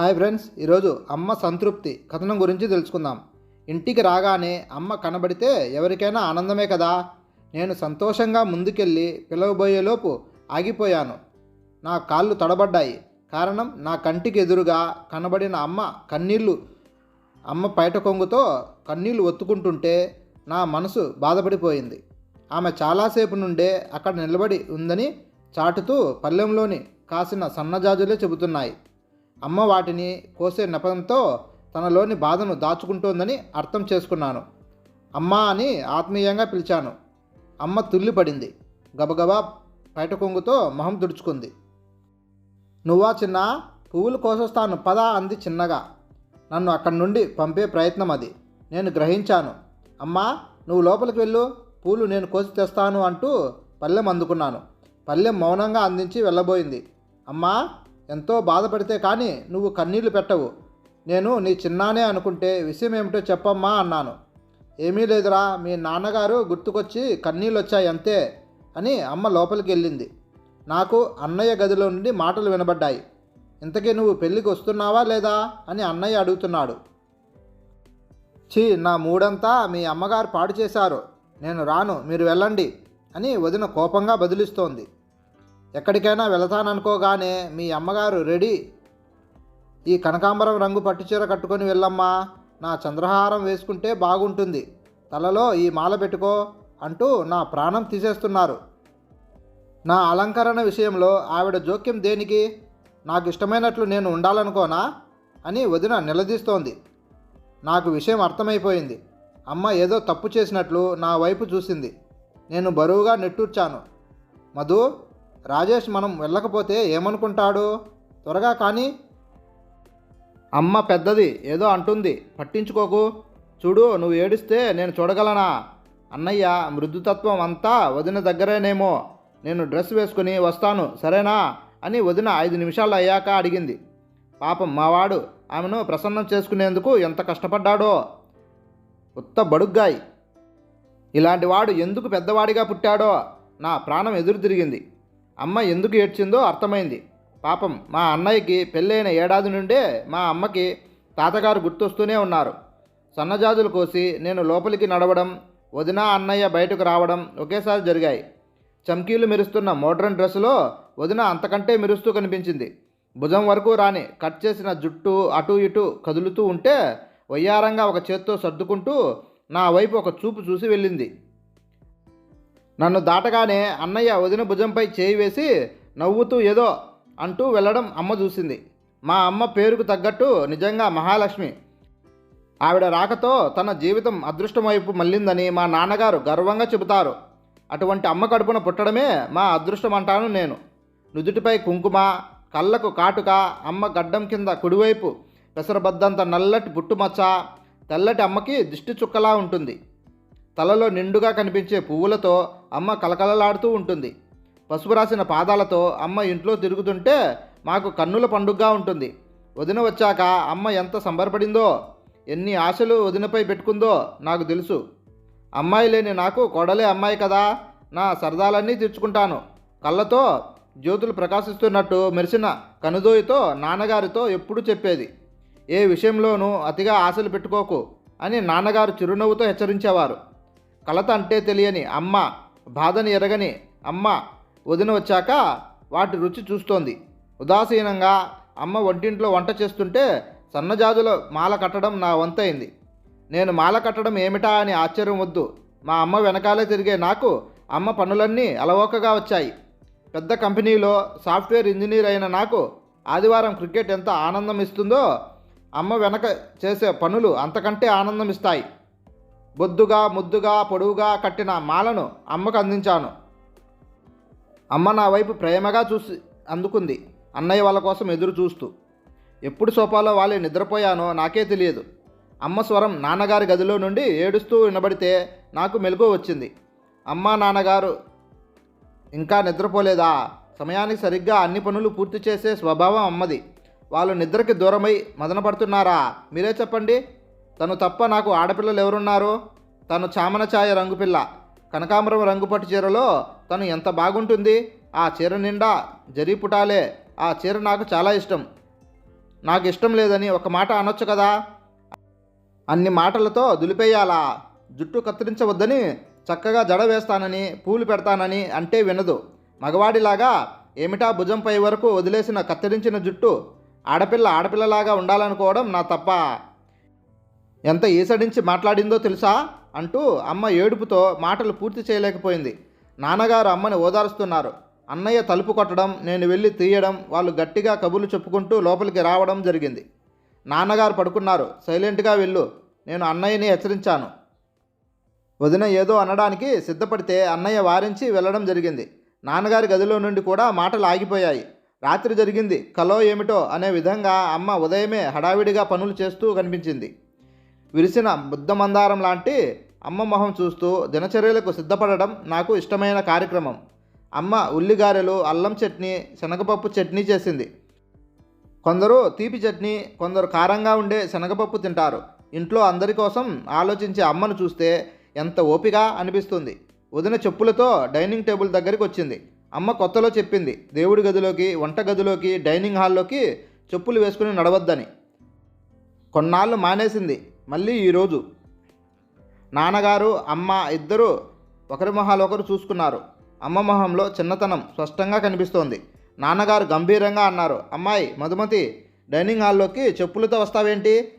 Hi friends ఈరోజు అమ్మ సంతృప్తి కథనం గురించి తెలుసుకుందాం. ఇంటికి రాగానే అమ్మ కనబడితే ఎవరికైనా ఆనందమే కదా? నేను సంతోషంగా ముందుకెళ్ళి పిలవబోయేలోపు ఆగిపోయాను. నా కాళ్ళు తడబడ్డాయి. కారణం నా కంటికి ఎదురుగా కనబడిన అమ్మ కన్నీళ్ళు అమ్మ పైట కొంగుతో కన్నీళ్ళు ఒత్తుకుంటుంటే నా మనసు బాధపడిపోయింది. ఆమె చాలాసేపు నుండే అక్కడ నిలబడి ఉందని చాటుతూ పల్లెంలోని కాసిన సన్నజాజులే చెబుతున్నాయి. అమ్మ వాటిని కోసే నెపంతో తనలోని బాధను దాచుకుంటోందని అర్థం చేసుకున్నాను. అమ్మా అని ఆత్మీయంగా పిలిచాను. అమ్మ తుల్లిపడింది. గబగబా బయట కొంగుతో మొహం తుడుచుకుంది. నువ్వా చిన్న? పువ్వులు కోసొస్తాను పదా అంది చిన్నగా. నన్ను అక్కడి నుండి పంపే ప్రయత్నం అది. నేను గ్రహించాను. అమ్మా నువ్వు లోపలికి వెళ్ళు. పూలు నేను కోసి తెస్తాను అంటూ పల్లెం అందుకున్నాను. పల్లెం మౌనంగా అందించి వెళ్ళబోయింది. అమ్మా ఎంతో బాధపడితే కానీ నువ్వు కన్నీళ్ళు పెట్టవు. నేను నీ చిన్నానే అనుకుంటే విషయం ఏమిటో చెప్పమ్మా అన్నాను. ఏమీ లేదురా మీ నాన్నగారు గుర్తుకొచ్చి కన్నీళ్ళు వచ్చాయి అంతే అని అమ్మ లోపలికి వెళ్ళింది. నాకు అన్నయ్య గదిలో నుండి మాటలు వినబడ్డాయి. ఇంతకీ నువ్వు పెళ్ళికి వస్తున్నావా లేదా అని అన్నయ్య అడుగుతున్నాడు. ఛీ నా మూడంతా మీ అమ్మగారు పాడు చేశారు. నేను రాను మీరు వెళ్ళండి అని వదిన కోపంగా బదిలిస్తోంది. ఎక్కడికైనా వెళతాననుకోగానే మీ అమ్మగారు రెడీ. ఈ కనకాంబరం రంగు పట్టుచీర కట్టుకొని వెళ్ళమ్మా. నా చంద్రహారం వేసుకుంటే బాగుంటుంది. తలలో ఈ మాల పెట్టుకో అంటూ నా ప్రాణం తీసేస్తున్నారు. నా అలంకరణ విషయంలో ఆవిడ జోక్యం దేనికి? నాకు ఇష్టమైనట్లు నేను ఉండాలనుకోనా? అని వదిన నిలదీస్తోంది. నాకు విషయం అర్థమైపోయింది. అమ్మ ఏదో తప్పు చేసినట్లు నా వైపు చూసింది. నేను బరువుగా నెట్టూర్చాను. మధు రాజేష్ మనం వెళ్ళకపోతే ఏమనుకుంటాడు? త్వరగా కానీ. అమ్మ పెద్దది ఏదో అంటుంది. పట్టించుకోకు. చూడు నువ్వు ఏడిస్తే నేను చూడగలనా? అన్నయ్య మృదుతత్వం అంతా వదిన దగ్గరేనేమో. నేను డ్రెస్ వేసుకుని వస్తాను సరేనా? అని వదిన ఐదు నిమిషాలు అయ్యాక అడిగింది. పాపం మావాడు ఆమెను ప్రసన్నం చేసుకునేందుకు ఎంత కష్టపడ్డాడో. ఉత్త బడుగ్గాయి. ఇలాంటి వాడు ఎందుకు పెద్దవాడిగా పుట్టాడో నా ప్రాణం ఎదురు తిరిగింది. అమ్మ ఎందుకు ఏడ్చిందో అర్థమైంది. పాపం మా అన్నయ్యకి పెళ్ళైన ఏడాది నుండే మా అమ్మకి తాతగారు గుర్తొస్తూనే ఉన్నారు. సన్నజాజులు కోసి నేను లోపలికి నడవడం వదిన అన్నయ్య బయటకు రావడం ఒకేసారి జరిగాయి. చమ్కీలు మెరుస్తున్న మోడ్రన్ డ్రెస్సులో వదిన అంతకంటే మెరుస్తూ కనిపించింది. భుజం వరకు రాని కట్ చేసిన జుట్టు అటు ఇటు కదులుతూ ఉంటే వయ్యారంగా ఒక చేత్తో సర్దుకుంటూ నా వైపు ఒక చూపు చూసి వెళ్ళింది. నన్ను దాటగానే అన్నయ్య వదిన భుజంపై చేయి వేసి నవ్వుతూ ఏదో అంటూ వెళ్ళడం అమ్మ చూసింది. మా అమ్మ పేరుకు తగ్గట్టు నిజంగా మహాలక్ష్మి. ఆవిడ రాకతో తన జీవితం అదృష్టం వైపు మళ్ళిందని మా నాన్నగారు గర్వంగా చెబుతారు. అటువంటి అమ్మ కడుపున పుట్టడమే మా అదృష్టం అంటాను నేను. నుదుటిపై కుంకుమ కళ్ళకు కాటుక అమ్మ గడ్డం కింద కుడివైపు పెసరబద్దంత నల్లటి పుట్టుమచ్చ తెల్లటి అమ్మకి దిష్టి చుక్కలా ఉంటుంది. తలలో నిండుగా కనిపించే పువ్వులతో అమ్మ కలకలలాడుతూ ఉంటుంది. పసుపు రాసిన పాదాలతో అమ్మ ఇంట్లో తిరుగుతుంటే మాకు కన్నుల పండుగగా ఉంటుంది. వదిన వచ్చాక అమ్మ ఎంత సంబరపడిందో ఎన్ని ఆశలు వదినపై పెట్టుకుందో నాకు తెలుసు. అమ్మాయి లేని నాకు కొడలే అమ్మాయి కదా నా సరదాలన్నీ తీర్చుకుంటాను. కళ్ళతో జ్యోతులు ప్రకాశిస్తున్నట్టు మెరిసిన కనుదోయితో నాన్నగారితో ఎప్పుడు చెప్పేది. ఏ విషయంలోనూ అతిగా ఆశలు పెట్టుకోకు అని నాన్నగారు చిరునవ్వుతో హెచ్చరించేవారు. కలత అంటే తెలియని అమ్మ బాధని ఎరగని అమ్మ వదిన వచ్చాక వాటి రుచి చూస్తోంది. ఉదాసీనంగా అమ్మ వంటింట్లో వంట చేస్తుంటే సన్నజాజుల మాల కట్టడం నా వంతైంది. నేను మాల కట్టడం ఏమిటా అని ఆశ్చర్యం వద్దు. మా అమ్మ వెనకాలే తిరిగే నాకు అమ్మ పనులన్నీ అలవోకగా వచ్చాయి. పెద్ద కంపెనీలో సాఫ్ట్వేర్ ఇంజనీర్ అయిన నాకు ఆదివారం క్రికెట్ ఎంత ఆనందం ఇస్తుందో అమ్మ వెనక చేసే పనులు అంతకంటే ఆనందం ఇస్తాయి. బొద్దుగా ముద్దుగా పొడవుగా కట్టిన మాలను అమ్మకు అందించాను. అమ్మ నా వైపు ప్రేమగా చూసి అందుకుంది. అన్నయ్య వాళ్ళ కోసం ఎదురు చూస్తూ ఎప్పుడు సోఫాలో వాళ్ళే నిద్రపోయానో నాకే తెలియదు. అమ్మ స్వరం నాన్నగారి గదిలో నుండి ఏడుస్తూ వినబడితే నాకు మెలకు వచ్చింది. అమ్మ నాన్నగారు ఇంకా నిద్రపోలేదా? సమయానికి సరిగ్గా అన్ని పనులు పూర్తి చేసే స్వభావం అమ్మది. వాళ్ళు నిద్రకి దూరమై మదనపడుతున్నారా? మీరే చెప్పండి. తను తప్ప నాకు ఆడపిల్లలు ఎవరున్నారు? తను చామన ఛాయ రంగుపిల్ల కనకాంబరం రంగుపట్టు చీరలో తను ఎంత బాగుంటుంది? ఆ చీర నిండా జరీ పుటాలే. ఆ చీర నాకు చాలా ఇష్టం. నాకు ఇష్టం లేదని ఒక మాట అనొచ్చు కదా? అన్ని మాటలతో దులిపేయాలా? జుట్టు కత్తిరించవద్దని చక్కగా జడ వేస్తానని పూలు పెడతానని అంటే వినదు. మగవాడిలాగా ఏమిటా భుజంపై వరకు వదిలేసిన కత్తిరించిన జుట్టు? ఆడపిల్ల ఆడపిల్లలాగా ఉండాలనుకోవడం నా తప్ప. ఎంత ఈసడించి మాట్లాడిందో తెలుసా? అంటూ అమ్మ ఏడుపుతో మాటలు పూర్తి చేయలేకపోయింది. నాన్నగారు అమ్మని ఓదారుస్తున్నారు. అన్నయ్య తలుపు కొట్టడం నేను వెళ్ళి తీయడం వాళ్ళు గట్టిగా కబుర్లు చెప్పుకుంటూ లోపలికి రావడం జరిగింది. నాన్నగారు పడుకున్నారు. సైలెంట్గా వెళ్ళు. నేను అన్నయ్యని హెచ్చరించాను. వదిన ఏదో అనడానికి సిద్ధపడితే అన్నయ్య వారించి వెళ్ళడం జరిగింది. నాన్నగారి గదిలో నుండి కూడా మాటలు ఆగిపోయాయి. రాత్రి జరిగింది. కలో ఏమిటో అనే విధంగా అమ్మ ఉదయమే హడావిడిగా పనులు చేస్తూ కనిపించింది. విరిసిన బుద్ధమందారం లాంటి అమ్మ మొహం చూస్తూ దినచర్యలకు సిద్ధపడడం నాకు ఇష్టమైన కార్యక్రమం. అమ్మ ఉల్లిగారెలు అల్లం చట్నీ శనగపప్పు చట్నీ చేసింది. కొందరు తీపి చట్నీ కొందరు కారంగా ఉండే శనగపప్పు తింటారు. ఇంట్లో అందరి కోసం ఆలోచించే అమ్మను చూస్తే ఎంత ఓపిక అనిపిస్తుంది. వదిన చెప్పులతో డైనింగ్ టేబుల్ దగ్గరికి వచ్చింది. అమ్మ కొత్తలో చెప్పింది దేవుడి గదిలోకి వంట గదిలోకి డైనింగ్ హాల్లోకి చెప్పులు వేసుకుని నడవద్దని. కొన్నాళ్ళు మానేసింది. మళ్ళీ ఈరోజు నాన్నగారు అమ్మ ఇద్దరూ ఒకరి మొహాలు ఒకరు చూసుకున్నారు. అమ్మ మొహంలో చిన్నతనం స్పష్టంగా కనిపిస్తోంది. నాన్నగారు గంభీరంగా అన్నారు అమ్మాయి మధుమతి డైనింగ్ హాల్లోకి చెప్పులతో వస్తావేంటి?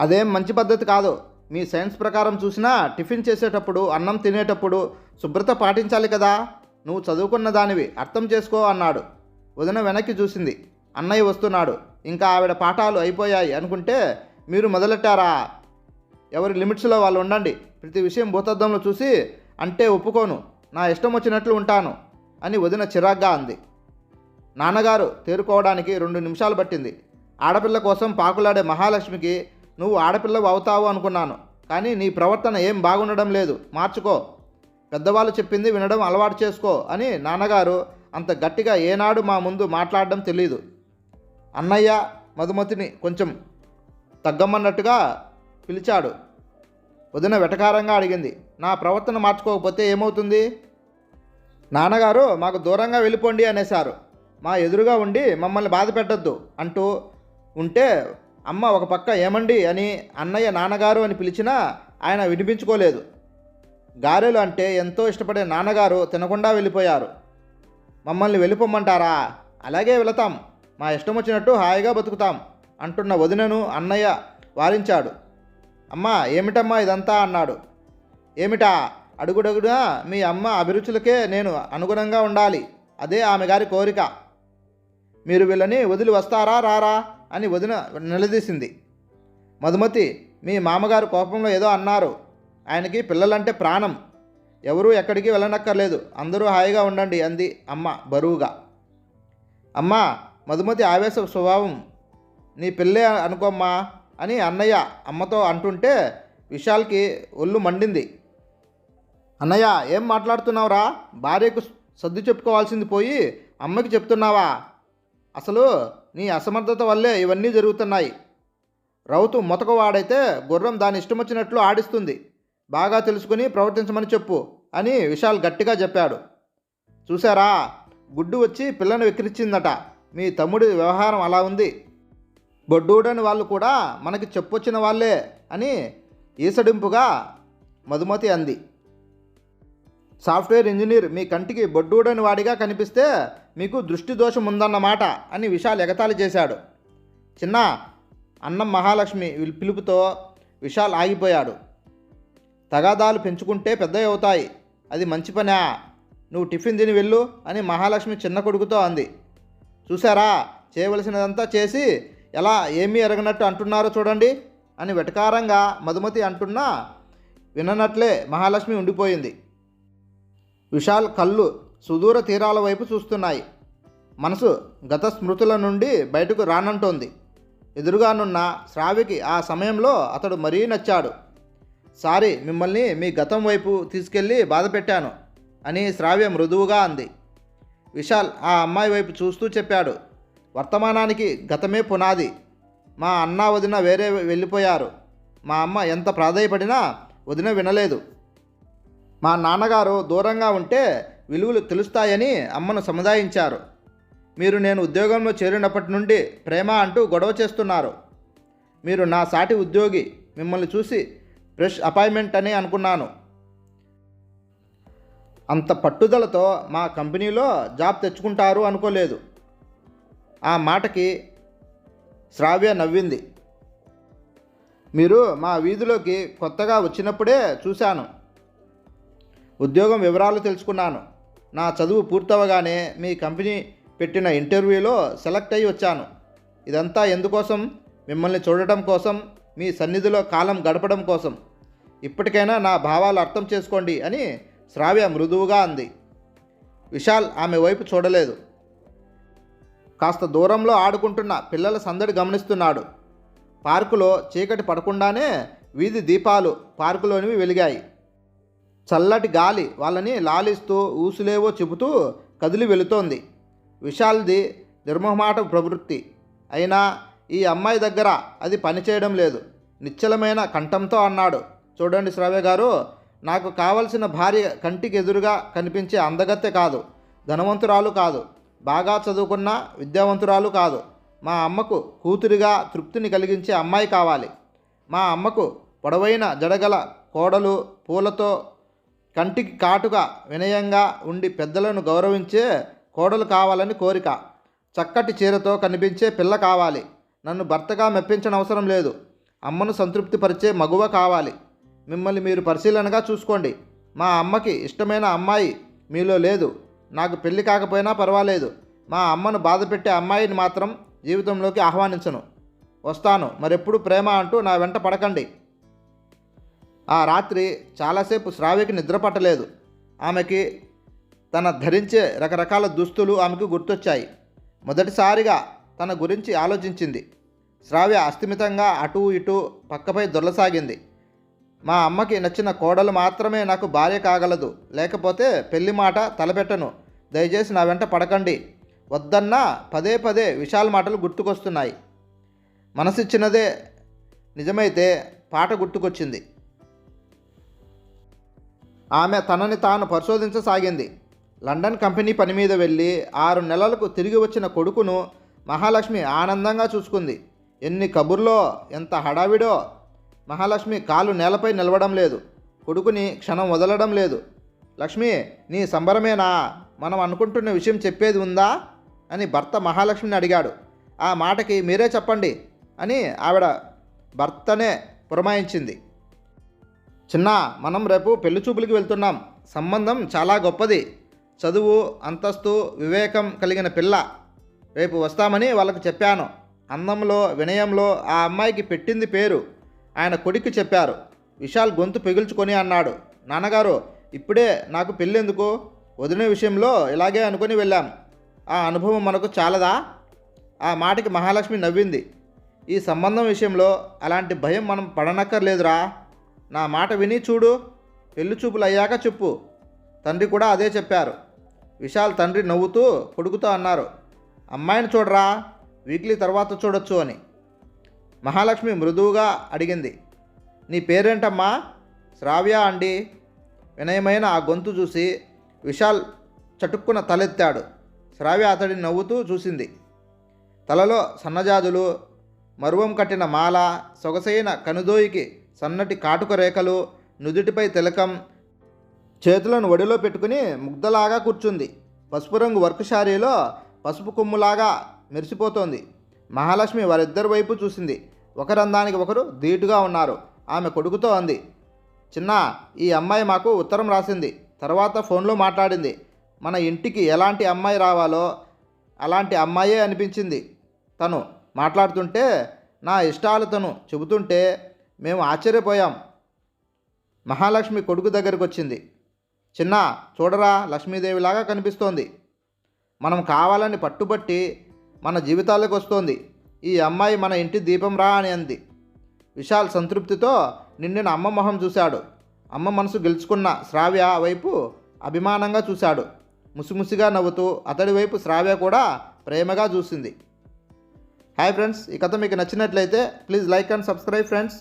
అదేం మంచి పద్ధతి కాదు. మీ సైన్స్ ప్రకారం చూసినా టిఫిన్ చేసేటప్పుడు అన్నం తినేటప్పుడు శుభ్రత పాటించాలి కదా. నువ్వు చదువుకున్న దానివి అర్థం చేసుకో అన్నాడు. వదిన వెనక్కి చూసింది. అన్నయ్య వస్తున్నాడు. ఇంకా ఆవిడ పాఠాలు అయిపోయాయి అనుకుంటే మీరు మొదలెట్టారా? ఎవరి లిమిట్స్లో వాళ్ళు ఉండండి. ప్రతి విషయం భూతద్దంలో చూసి అంటే ఒప్పుకోను. నా ఇష్టం వచ్చినట్లు ఉంటాను అని వదిన చిరాగ్గా అంది. నాన్నగారు తేరుకోవడానికి రెండు నిమిషాలు పట్టింది. ఆడపిల్ల కోసం పాకులాడే మహాలక్ష్మికి నువ్వు ఆడపిల్లవు అవుతావు అనుకున్నాను. కానీ నీ ప్రవర్తన ఏం బాగుండడం లేదు. మార్చుకో. పెద్దవాళ్ళు చెప్పింది వినడం అలవాటు చేసుకో అని నాన్నగారు అంత గట్టిగా ఏనాడు మా ముందు మాట్లాడడం తెలియదు అన్నయ్య మధుమతిని కొంచెం తగ్గమన్నట్టుగా పిలిచాడు. వదిన వెటకారంగా అడిగింది నా ప్రవర్తన మార్చుకోకపోతే ఏమవుతుంది? నాన్నగారు మాకు దూరంగా వెళ్ళిపోండి అనేశారు. మా ఎదురుగా ఉండి మమ్మల్ని బాధ పెట్టద్దు అంటూ ఉంటే అమ్మ ఒక పక్క ఏమండి అని అన్నయ్య నాన్నగారు అని పిలిచినా ఆయన వినిపించుకోలేదు. గారెలు అంటే ఎంతో ఇష్టపడే నాన్నగారు తినకుండా వెళ్ళిపోయారు. మమ్మల్ని వెళ్ళిపోమ్మంటారా? అలాగే వెళతాం. మా ఇష్టం వచ్చినట్టు హాయిగా బతుకుతాం. అంటున్న వదినను అన్నయ్య వారించాడు. అమ్మా ఏమిటమ్మా ఇదంతా అన్నాడు. ఏమిటా? అడుగుడగుడా మీ అమ్మ అభిరుచులకే నేను అనుగుణంగా ఉండాలి. అదే ఆమె గారి కోరిక. మీరు వీళ్ళని వదిలి వస్తారా రారా అని వదిన నిలదీసింది. మధుమతి మీ మామగారు కోపంలో ఏదో అన్నారు. ఆయనకి పిల్లలంటే ప్రాణం. ఎవరూ ఎక్కడికి వెళ్ళనక్కర్లేదు. అందరూ హాయిగా ఉండండి అంది అమ్మ బరువుగా. అమ్మ మధుమతి ఆవేశ స్వభావం నీ పిల్లే అనుకోమ్మా అని అన్నయ్య అమ్మతో అంటుంటే విశాల్కి ఒళ్ళు మండింది. అన్నయ్య ఏం మాట్లాడుతున్నావురా? భార్యకు సర్దు చెప్పుకోవాల్సింది పోయి అమ్మకి చెప్తున్నావా? అసలు నీ అసమర్థత వల్లే ఇవన్నీ జరుగుతున్నాయి. రౌతు మొతకవాడైతే గుర్రం దాని ఇష్టం వచ్చినట్లు ఆడిస్తుంది. బాగా తెలుసుకుని ప్రవర్తించమని చెప్పు అని విశాల్ గట్టిగా చెప్పాడు. చూసారా గుడ్డు వచ్చి పిల్లను వెక్కిరించిందట మీ తమ్ముడి వ్యవహారం అలా ఉంది. బొడ్డూడని వాళ్ళు కూడా మనకి చెప్పొచ్చిన వాళ్ళే అని ఈసడింపుగా మధుమతి అంది. సాఫ్ట్వేర్ ఇంజనీర్ మీ కంటికి బొడ్డూడని వాడిగా కనిపిస్తే మీకు దృష్టి దోషం ఉందన్నమాట అని విశాల్ ఎగతాళి చేశాడు. చిన్న అన్నం మహాలక్ష్మి పిలుపుతో విశాల్ ఆగిపోయాడు. తగాదాలు పెంచుకుంటే పెద్దవి అవుతాయి. అది మంచి పనా? నువ్వు టిఫిన్ తిని వెళ్ళు అని మహాలక్ష్మి చిన్న కొడుకుతో అంది. చూసారా చేయవలసినదంతా చేసి ఎలా ఏమీ ఎరగనట్టు అంటున్నారో చూడండి అని వెటకారంగా మధుమతి అంటున్నా విననట్లే మహాలక్ష్మి ఉండిపోయింది. విశాల్ కళ్ళు సుదూర తీరాల వైపు చూస్తున్నాయి. మనసు గత స్మృతుల నుండి బయటకు రానంటోంది. ఎదురుగానున్న శ్రావికి ఆ సమయంలో అతడు మరీ నచ్చాడు. సారీ మిమ్మల్ని మీ గతం వైపు తీసుకెళ్ళి బాధ పెట్టాను అని శ్రావ్య మృదువుగా అంది. విశాల్ ఆ అమ్మాయి వైపు చూస్తూ చెప్పాడు. వర్తమానానికి గతమే పునాది. మా అన్న వదిన వేరే వెళ్ళిపోయారు. మా అమ్మ ఎంత ప్రాధాయపడినా వదిన వినలేదు. మా నాన్నగారు దూరంగా ఉంటే విలువలు తెలుస్తాయని అమ్మను సముదాయించారు. మీరు నేను ఉద్యోగంలో చేరినప్పటి నుండి ప్రేమ అంటూ గొడవ చేస్తున్నారు. మీరు నా సాటి ఉద్యోగి మిమ్మల్ని చూసి ఫ్రెష్ అపాయింట్మెంట్ అని అనుకున్నాను. అంత పట్టుదలతో మా కంపెనీలో జాబ్ తెచ్చుకుంటారు అనుకోలేదు. ఆ మాటకి శ్రావ్య నవ్వింది. మీరు మా వీధిలోకి కొత్తగా వచ్చినప్పుడే చూశాను. ఉద్యోగం వివరాలు తెలుసుకున్నాను. నా చదువు పూర్తవగానే మీ కంపెనీ పెట్టిన ఇంటర్వ్యూలో సెలెక్ట్ అయ్యి వచ్చాను. ఇదంతా ఎందుకోసం? మిమ్మల్ని చూడటం కోసం మీ సన్నిధిలో కాలం గడపడం కోసం. ఇప్పటికైనా నా భావాలు అర్థం చేసుకోండి అని శ్రావ్య మృదువుగా అంది. విశాల్ ఆమె వైపు చూడలేదు. కాస్త దూరంలో ఆడుకుంటున్న పిల్లల సందడి గమనిస్తున్నాడు. పార్కులో చీకటి పడకుండానే వీధి దీపాలు పార్కులోనివి వెలిగాయి. చల్లటి గాలి వాళ్ళని లాలిస్తూ ఊసులేవో చెబుతూ కదిలి వెళుతోంది. విశాల్ది నిర్మోహమాట ప్రవృత్తి. అయినా ఈ అమ్మాయి దగ్గర అది పనిచేయడం లేదు. నిశ్చలమైన కంఠంతో అన్నాడు. చూడండి శ్రావ్య గారు నాకు కావలసిన భార్య కంటికి ఎదురుగా కనిపించే అందగత్తె కాదు. ధనవంతురాలు కాదు. బాగా చదువుకున్న విద్యావంతురాలు కాదు. మా అమ్మకు కూతురిగా తృప్తిని కలిగించే అమ్మాయి కావాలి. మా అమ్మకు పొడవైన జడగల కోడలు పూలతో కంటికి కాటుగా వినయంగా ఉండి పెద్దలను గౌరవించే కోడలు కావాలని కోరిక. చక్కటి చీరతో కనిపించే పిల్ల కావాలి. నన్ను భర్తగా మెప్పించనవసరం లేదు. అమ్మను సంతృప్తిపరిచే మగువ కావాలి. మిమ్మల్ని మీరు పరిశీలనగా చూసుకోండి. మా అమ్మకి ఇష్టమైన అమ్మాయి మీలో లేదు. నాకు పెళ్ళి కాకపోయినా పర్వాలేదు. మా అమ్మను బాధపెట్టే అమ్మాయిని మాత్రం జీవితంలోకి ఆహ్వానించను. వస్తాను. మరెప్పుడు ప్రేమ అంటూ నా వెంట పడకండి. ఆ రాత్రి చాలాసేపు శ్రావ్యకి నిద్ర పట్టలేదు. ఆమెకి తన ధరించే రకరకాల దుస్తులు ఆమెకు గుర్తొచ్చాయి. మొదటిసారిగా తన గురించి ఆలోచించింది. శ్రావ్య అస్థిమితంగా అటూ ఇటూ పక్కపై దొరలసాగింది. మా అమ్మకి నచ్చిన కోడలు మాత్రమే నాకు భార్య కాగలదు. లేకపోతే పెళ్ళి మాట తలపెట్టను. దయచేసి నా వెంట పడకండి. వద్దన్నా పదే పదే విశాల మాటలు గుర్తుకొస్తున్నాయి. మనసిచ్చినదే నిజమైతే పాట గుర్తుకొచ్చింది. ఆమె తనని తాను పరిశోధించసాగింది. లండన్ కంపెనీ పని మీద వెళ్ళి ఆరు నెలలకు తిరిగి వచ్చిన కొడుకును మహాలక్ష్మి ఆనందంగా చూసుకుంది. ఎన్ని కబుర్లో ఎంత హడావిడో. మహాలక్ష్మి కాలు నేలపై నిలవడం లేదు. కొడుకుని క్షణం వదలడం లేదు. లక్ష్మి నీ సంబరమేనా? మనం అనుకుంటున్న విషయం చెప్పేది ఉందా అని భర్త మహాలక్ష్మిని అడిగాడు. ఆ మాటకి మీరే చెప్పండి అని ఆవిడ భర్తనే పురమాయించింది. చిన్న మనం రేపు పెళ్ళి చూపులకి వెళ్తున్నాం. సంబంధం చాలా గొప్పది. చదువు అంతస్తు వివేకం కలిగిన పిల్ల. రేపు వస్తామని వాళ్ళకు చెప్పాను. అందంలో వినయంలో ఆ అమ్మాయికి పెట్టింది పేరు. ఆయన కొడుకు చెప్పారు. విశాల్ గొంతు పెగుల్చుకొని అన్నాడు. నాన్నగారు ఇప్పుడే నాకు పెళ్ళెందుకు? వదిన విషయంలో ఇలాగే అనుకుని వెళ్ళాం. ఆ అనుభవం మనకు చాలదా? ఆ మాటకి మహాలక్ష్మి నవ్వింది. ఈ సంబంధం విషయంలో అలాంటి భయం మనం పడనక్కర్లేదురా. నా మాట విని చూడు. పెళ్ళి చూపులు అయ్యాక చెప్పు. తండ్రి కూడా అదే చెప్పారు. విశాల్ తండ్రి నవ్వుతూ కొడుకుతో అన్నారు. అమ్మాయిని చూడరా? వీక్లీ తర్వాత చూడొచ్చు అని. మహాలక్ష్మి మృదువుగా అడిగింది. నీ పేరేంటమ్మా? శ్రావ్య అండి. వినయమైన ఆ గొంతు చూసి విశాల్ చటుక్కున తలెత్తాడు. శ్రావ్య అతడిని నవ్వుతూ చూసింది. తలలో సన్నజాజులు మరువం కట్టిన మాల సొగసైన కనుదోయికి సన్నటి కాటుక రేఖలు నుదుటిపై తిలకం చేతులను ఒడిలో పెట్టుకుని ముగ్ధలాగా కూర్చుంది. పసుపు రంగు వర్క్ శారీలో పసుపు కొమ్ములాగా మెరిసిపోతోంది. మహాలక్ష్మి వారిద్దరి వైపు చూసింది. ఒకరందానికి ఒకరు ధీటుగా ఉన్నారు. ఆమె కొడుకుతో అంది చిన్న ఈ అమ్మాయి మాకు ఉత్తరం రాసింది. తర్వాత ఫోన్లో మాట్లాడింది. మన ఇంటికి ఎలాంటి అమ్మాయి రావాలో అలాంటి అమ్మాయే అనిపించింది. తను మాట్లాడుతుంటే నా ఇష్టాలు తను చెబుతుంటే మేము ఆశ్చర్యపోయాం. మహాలక్ష్మి కొడుకు దగ్గరికి వచ్చింది. చిన్న చూడరా లక్ష్మీదేవిలాగా కనిపిస్తోంది. మనం కావాలని పట్టుబట్టి మన జీవితాలకు వస్తోంది. ఈ అమ్మాయి మన ఇంటి దీపం రా అని అంది. విశాల్ సంతృప్తితో నిండిన అమ్మ మొహం చూశాడు. అమ్మ మనసు గెలుచుకున్న శ్రావ్య వైపు అభిమానంగా చూశాడు. ముసిముసిగా నవ్వుతూ అతడి వైపు శ్రావ్య కూడా ప్రేమగా చూసింది. హాయ్ ఫ్రెండ్స్ ఈ కథ మీకు నచ్చినట్లయితే please like and subscribe friends